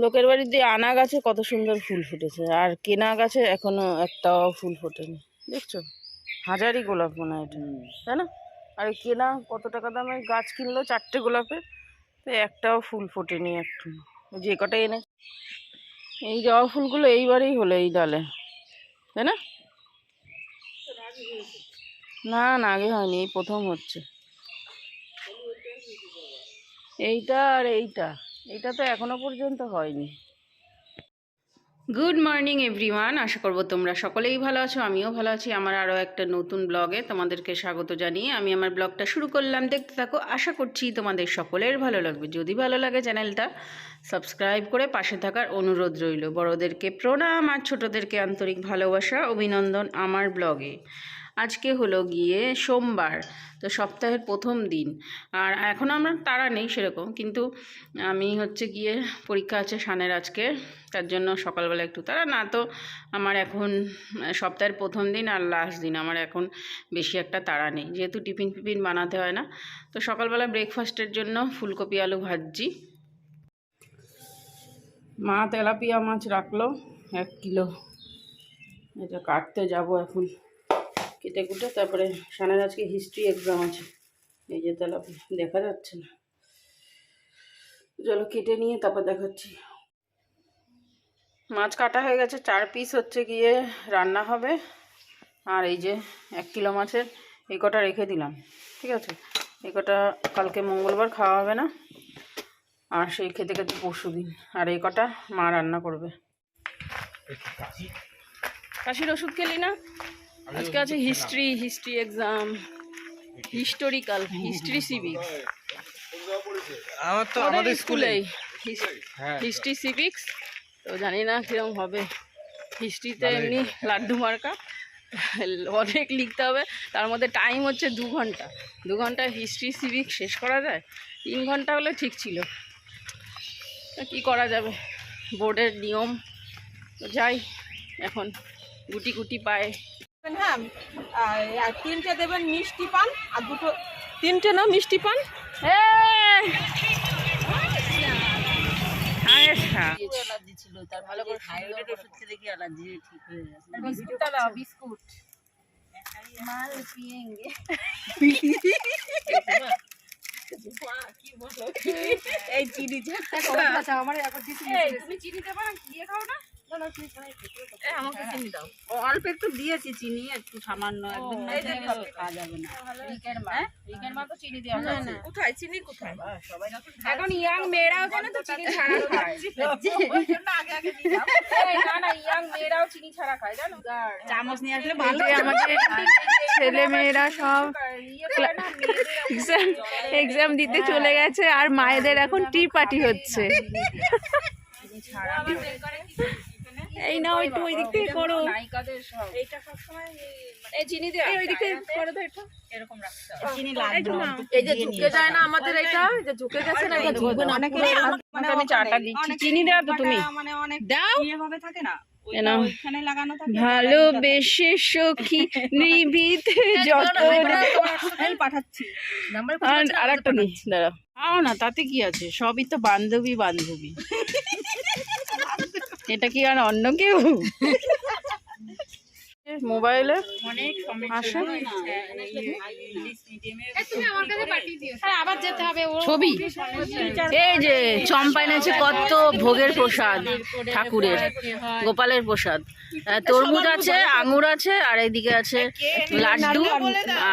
লোকের বাড়ি দিয়ে আনা গাছে কত সুন্দর ফুল ফুটেছে আর কেনা গাছে এখনও একটাও ফুল ফোটেনি। দেখছ? হাজারই গোলাপ মনে হয় এটা তাই না? আর কেনা কত টাকা দামের গাছ কিনলো চারটে গোলাপের তো একটাও ফুল ফোটেনি একটু। যে কটা এনে এই জবা ফুলগুলো এইবারেই হলো এই ডালে তাই না? না না আগে হয়নি এই প্রথম হচ্ছে। এইটা আর এইটা। এটা তো এখনও পর্যন্ত হয়নি। গুড মর্নিং এভরিওয়ান আশা করব তোমরা সকলেই ভালো আছো, আমিও ভালো আছি। আমার আরও একটা নতুন ব্লগে তোমাদেরকে স্বাগত জানিয়ে আমি আমার ব্লগটা শুরু করলাম। দেখতে থাকো, আশা করছি তোমাদের সকলের ভালো লাগবে। যদি ভালো লাগে চ্যানেলটা, সাবস্ক্রাইব করে পাশে থাকার অনুরোধ রইল। বড়োদেরকে প্রণাম আর ছোটোদেরকে আন্তরিক ভালোবাসা, অভিনন্দন আমার ব্লগে। আজকে হলো গিয়ে সোমবার, তো সপ্তাহের প্রথম দিন। আর এখন আমরা তারা নেই সেরকম, কিন্তু আমি হচ্ছে গিয়ে পরীক্ষা আছে সানের আজকে, তার জন্য সকালবেলা একটু তারা না তো আমার এখন, সপ্তাহের প্রথম দিন আর লাস্ট দিন, আমার এখন বেশি একটা তারা নেই। যেহেতু টিফিন ফিফিন বানাতে হয় না, তো সকালবেলা ব্রেকফাস্টের জন্য ফুলকপি, আলু ভাজছি মা তেলাপিয়া মাছ রাখল, এক কিলো। এটা কাটতে যাব এখন। কেটে কুটে তারপরে সানের আজকে হিস্ট্রি এক্সাম আছে। এই যে তেলাপি দেখা যাচ্ছে না। চলো কেটে নিয়ে তারপর দেখাচ্ছি। মাছ কাটা হয়ে গেছে চার পিস হচ্ছে গিয়ে রান্না হবে। আর এই যে এক কিলো মাছের এই কটা রেখে দিলাম ঠিক আছে? এই কটা কালকে মঙ্গলবার খাওয়া হবে না। আর সেই খেতে খেতে পরশু দিন। আর এই কটা মা রান্না করবে। কাশির ওষুধ খেলি না? আজকে আছে history history exam historical history civics আমার তো আমাদের আমাদের স্কুলে স্কুলেই হিস্ট্রি সিভিক্স তো জানি না কিরম হবে। হিস্ট্রিতে এমনি লাড্ডু মার্কা। অনেক লিখতে হবে। তার মধ্যে টাইম হচ্ছে দু ঘণ্টা। দু ঘণ্টা হিস্ট্রি সিভিক শেষ করা যায়? তিন ঘণ্টা হলে ঠিক ছিল। তা কী করা যাবে? বোর্ডের নিয়ম। যাই এখন গুটি গুটি পায়ে হ্যাঁ? আর তিনটে দেবেন মিষ্টি পান আর দুটো তিনটে না মিষ্টি পান? হ্যাঁ। বিস্কুট। এই চিনি তুমি চিনি দেবো না খাও না? চিনি দাও। অল্প একটু দিয়েছি চিনি একটু সামান্য একদম এই যে মধ্যে খাবে। খাওয়া যাবে না। রিকের মা রিকের মা তো চিনি দেওয়া না, না। কোথায়? চিনি কোথায়? এখন ইয়াং মেয়েরাও জানে তো চিনি ছাড়া খায়। ওই জন্য আগে আগে দিলাম এই না না ইয়াং মেয়েরাও চিনি ছাড়া খায় জানো? চামচ নিয়ে আসলে ভালো আমাদের ছেলে মেয়েরা সব এক্সাম এক্সাম দিতে চলে গেছে আর মায়েদের এখন টি পার্টি হচ্ছে। এই না একটু ওই দিক থেকে করো। নায়িকাদের সব। এইটা এই চিনি দেওয়া ওই দিক থেকে করো তো একটু এরকম রাখতে হবে। চিনি লাগবে এই যে ঝুঁকে যায় না আমাদের এটা যে ঝুঁকে গেছে না এটা ঝুঁকবে না। অনেকে তোমাকে আমি চাটা দিচ্ছি। চিনি দেওয়া তো তুমি। মানে দাও। ইয়েভাবে থাকে না। এ নাও। ওইখানে লাগানো থাকে ভালোবেসে সখী নিবিতে যত এই পাঠাচ্ছি। আর একটা নি দাঁড়াও। না তাতে কি আছে? সবই তো বান্ধবী বান্ধবী এটা কি আর অন্য কেউ? মোবাইলে অনেক আসে। আবার যেতে হবে। ও ছবি? এই যে চম্পা এনেছে কত ভোগের প্রসাদ ঠাকুরের গোপালের প্রসাদ। তরমুজ আছে আঙুর আছে আর এইদিকে আছে লাড্ডু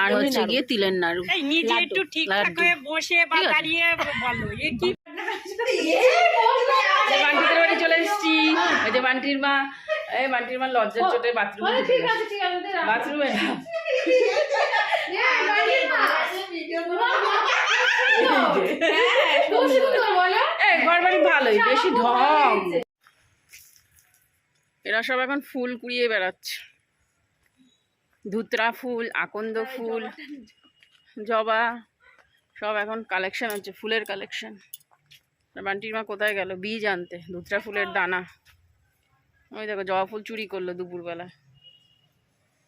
আর হচ্ছে গিয়ে তিলের নাড়ু। নিজে একটু ঠিকঠাক বসে বা দাঁড়িয়ে বলো। চলে এসেছি। এই যে বান্টির মা এই বান্টির মা লজ্জার চোটে বাথরুমে বাথরুমে ঘর বাড়ি ভালোই বেশি ঢং। এরা সব এখন ফুল কুড়িয়ে বেড়াচ্ছে। ধুতরা ফুল আকন্দ ফুল জবা। সব এখন কালেকশন হচ্ছে ফুলের কালেকশন বান্টির মা কোথায় গেল? বীজ আনতে ধুতরা ফুলের দানা। ওই দেখো জবা ফুল চুরি করল দুপুরবেলা।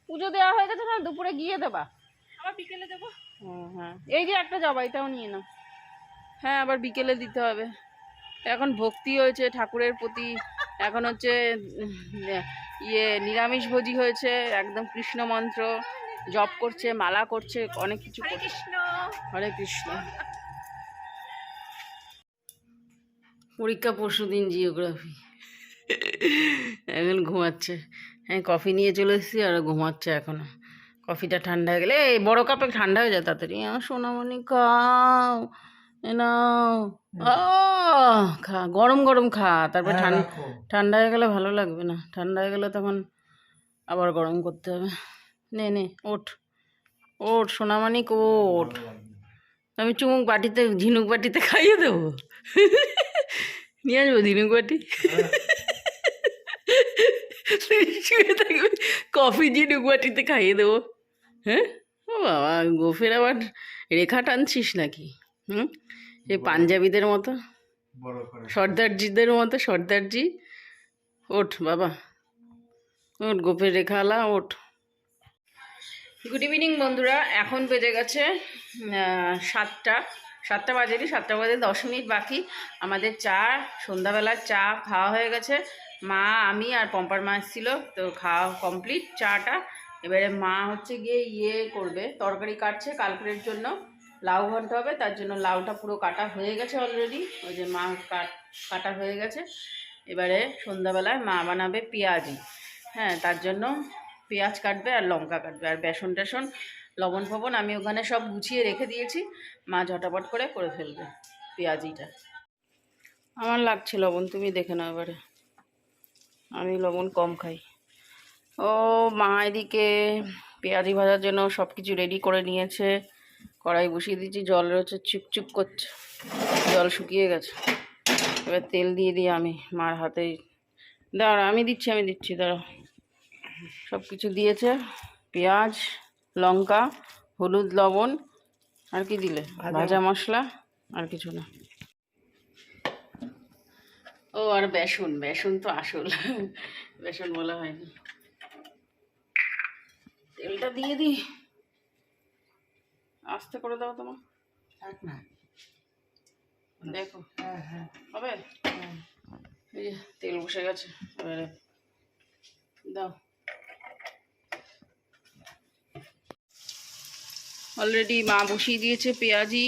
পুজো দেওয়া হয়ে গেছে না দুপুরে গিয়ে দেবা। আবার বিকেলে দেবো? ও হ্যাঁ। এই যে একটা জবা এটাও নিয়ে নাও। হ্যাঁ আবার বিকেলে দিতে হবে। এখন ভক্তি হয়েছে ঠাকুরের প্রতি। এখন হচ্ছে ইয়ে নিরামিষ ভোজি হয়েছে একদম কৃষ্ণ মন্ত্র। জপ করছে মালা করছে অনেক কিছু হরে কৃষ্ণ। হরে কৃষ্ণ। পরীক্ষা পরশু দিন জিওগ্রাফি এখন ঘুমাচ্ছে। হ্যাঁ কফি নিয়ে চলে এসেছি আর ঘুমাচ্ছে এখনও। কফিটা ঠান্ডা হয়ে গেলে এই বড় কাপে ঠান্ডা হয়ে যায় তাড়াতাড়ি। সোনামণি খাও নাও। খা গরম গরম খা। তারপর ঠান্ডা ঠান্ডা হয়ে গেলে ভালো লাগবে না। ঠান্ডা হয়ে গেলে তখন আবার গরম করতে হবে। নে নে ওঠ। ওঠ সোনামানিক ওঠ। আমি চুমুক বাটিতে ঝিনুক বাটিতে খাইয়ে দেবো। নিয়ে আসব ঝিনুক বাটি তুই শুয়ে থাকবি কফি ঝিনুক বাটিতে খাইয়ে দেবো হ্যাঁ ও বাবা গোফের আবার রেখা টানছিস নাকি হুম এই পাঞ্জাবিদের মতো সর্দারজিদের মতো সর্দারজি ওঠ বাবা ওঠ গোপের রেখালা ওঠ গুড ইভিনিং বন্ধুরা। এখন বেজে গেছে সাতটা। সাতটা বাজেনি, সাতটা বাজে দশ মিনিট বাকি। আমাদের চা, সন্ধ্যাবেলার চা খাওয়া হয়ে গেছে। মা, আমি আর পম্পার মা এসেছিল, তো খাওয়া কমপ্লিট চাটা। এবারে মা হচ্ছে গিয়ে ইয়ে করবে, তরকারি কাটছে কালকের জন্য। লাউ ঘণ্টা হবে, তার জন্য লাউটা পুরো কাটা হয়ে গেছে অলরেডি ওই যে মা কাটা হয়ে গেছে। এবারে সন্ধ্যাবেলায় মা বানাবে পেঁয়াজি। হ্যাঁ তার জন্য পেঁয়াজ কাটবে আর লঙ্কা কাটবে আর বেসন টেসন। লবণ ফবন আমি ওখানে সব গুছিয়ে রেখে দিয়েছি। মা ঝটাপট করে করে ফেলবে পেঁয়াজিটা। আমার লাগছে লবণ, তুমি দেখে নাও এবারে। আমি লবণ কম খাই। ও মা এদিকে পেঁয়াজি ভাজার জন্য সব কিছু রেডি করে নিয়েছে। কড়াই বসিয়ে দিয়েছি, জল রয়েছে চুপচুপ করছে। জল শুকিয়ে গেছে। এবার তেল দিয়ে দিই আমি মার হাতে। দাঁড়া, আমি দিচ্ছি আমি দিচ্ছি দাঁড়া সব কিছু দিয়েছে, পেঁয়াজ লঙ্কা হলুদ লবণ আর কি দিলে? ভাজা। মশলা আর কিছু না। ও আর বেসন। বেসন তো আসল। বেসন বলা হয়নি। তেলটা দিয়ে দিই। আস্তে করে দাও তোমার না। দেখো। হ্যাঁ হ্যাঁ। হবে? এই তেল বসে গেছে। দাও। অলরেডি মা বসিয়ে দিয়েছে পেঁয়াজি।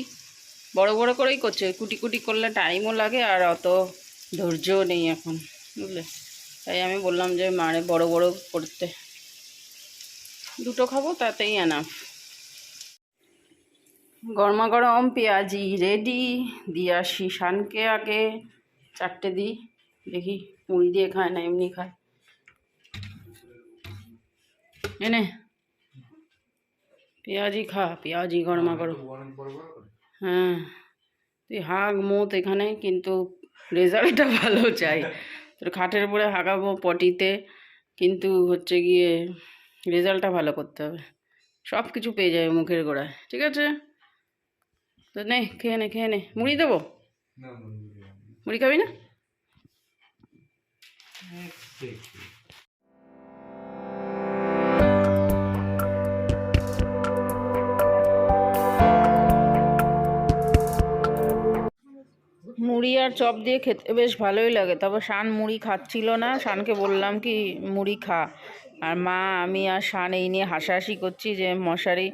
বড় বড় করেই করছে, কুটি কুটি করলে টাইমও লাগে আর অত ধৈর্যও নেই এখন, বুঝলে? তাই আমি বললাম যে, মারে বড় বড় করতে। দুটো খাব, তাতেই এনাফ গরমা গরম পেঁয়াজি রেডি দিয়ে আসি শানকে আগে। চারটে দিই, দেখি মুড়ি দিয়ে খায় না, এমনি খায়। এনে। পেঁয়াজি খা পেঁয়াজি গরমা গরম হ্যাঁ তুই হাগ মোত এখানে কিন্তু রেজাল্টটা ভালো চাই। তোর খাটের উপরে হাগাবো পটিতে কিন্তু হচ্ছে গিয়ে রেজাল্টটা ভালো করতে হবে। সব কিছু পেয়ে যাবে মুখের গোড়ায় ঠিক আছে? তো নে খেয়ে নে খেয়ে নে। মুড়ি দেবো? মুড়ি খাবি না? মুড়ি আর চপ দিয়ে খেতে বেশ ভালোই লাগে। তবে শান মুড়ি খাচ্ছিল না। শানকে বললাম কি, মুড়ি খা। আর মা, আমি আর শান এই নিয়ে হাসাহাসি করছি যে, মশারি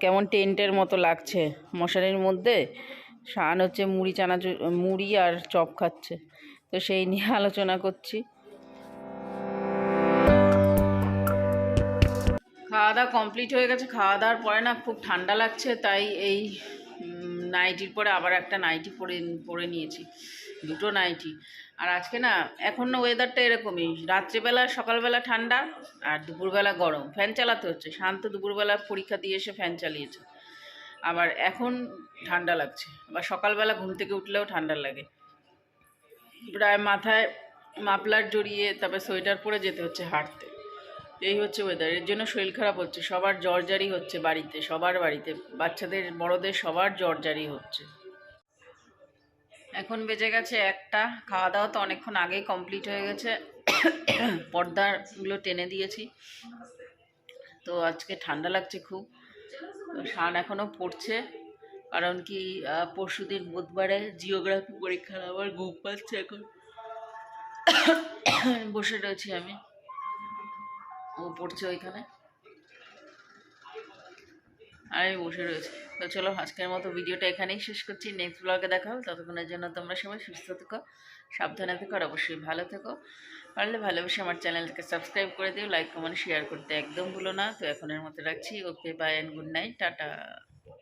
কেমন টেন্টের মতো লাগছে মশারির মধ্যে? শান হচ্ছে মুড়ি চানাচুর মুড়ি আর চপ খাচ্ছে। তো সেই নিয়ে আলোচনা করছি। খাওয়া দাওয়া কমপ্লিট হয়ে গেছে। খাওয়া দাওয়ার পরে না খুব ঠান্ডা লাগছে, তাই এই নাইটির পরে আবার একটা নাইটি পরে পরে নিয়েছি, দুটো নাইটি। আর আজকে না, এখন না ওয়েদারটা এরকমই, রাত্রিবেলা, সকালবেলা ঠান্ডা আর দুপুরবেলা গরম। ফ্যান চালাতে হচ্ছে, শান্ত দুপুরবেলা পরীক্ষা দিয়ে এসে ফ্যান চালিয়েছে। আবার এখন ঠান্ডা লাগছে, আবার সকালবেলা ঘুম থেকে উঠলেও ঠান্ডা লাগে। প্রায় মাথায় মাফলার জড়িয়ে, তারপর সোয়েটার পরে যেতে হচ্ছে হাঁটতে। এই হচ্ছে ওয়েদার এর জন্য শরীর খারাপ হচ্ছে সবার জ্বর জারি হচ্ছে বাড়িতে সবার বাড়িতে বাচ্চাদের বড়দের সবার জ্বর জারি হচ্ছে। এখন বেজে গেছে একটা খাওয়া দাওয়া তো অনেকক্ষণ আগেই কমপ্লিট হয়ে গেছে পর্দাগুলো টেনে দিয়েছি। তো আজকে ঠান্ডা লাগছে খুব শান এখনও পড়ছে কারণ কি আহ, পরশুদিন বুধবারে জিওগ্রাফি পরীক্ষার আবার ঘুম পাচ্ছে এখন। বসে রয়েছি আমি। ও পড়ছে ওইখানে। আমি বসে রয়েছি। তো চলো আজকের মতো ভিডিওটা এখানেই শেষ করছি। নেক্সট ব্লগে দেখা হবে। ততক্ষণের জন্য তোমরা সবাই সুস্থ থেকো, সাবধানে থেকো, আর অবশ্যই ভালো থেকো। পারলে ভালোবেসে আমার চ্যানেলটাকে সাবস্ক্রাইব করে দিও লাইক কমেন্ট শেয়ার করতে একদম ভুলো না। তো এখনের মতো রাখছি। Okay bye and good night tata.